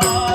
Bye.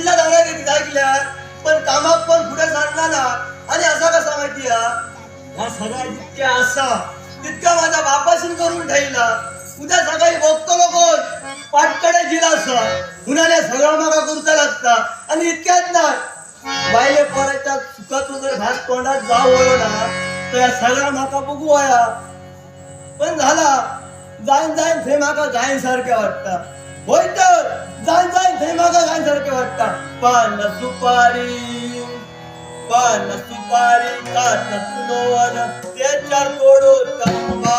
पुढल्या दारा किती ऐकल्या पण कामात पण पुढे सांगणार आणि असा कसा माहिती हा सगळा जितक्या असा. तितका माझ्या बापासून करून ठेवला. उद्या सकाळी बघतो कोण? पाटकडे जिला असा. उन्हाने सगळा मागा करता लागता आणि इतक्यात ना बायले पोराच्या चुकातून जर भात तोंडात जाऊ वळो ना तर या सगळा माका बघू वया पण झाला. जाईन जाईन थंय माका जाईन सारखे वाटता. होय तर? जाईन जाईन थंय माका जाईन सारखे वाटता. पान सुपारी पान सुपारी काट तुलोवन त्याच्या तोडो तंबा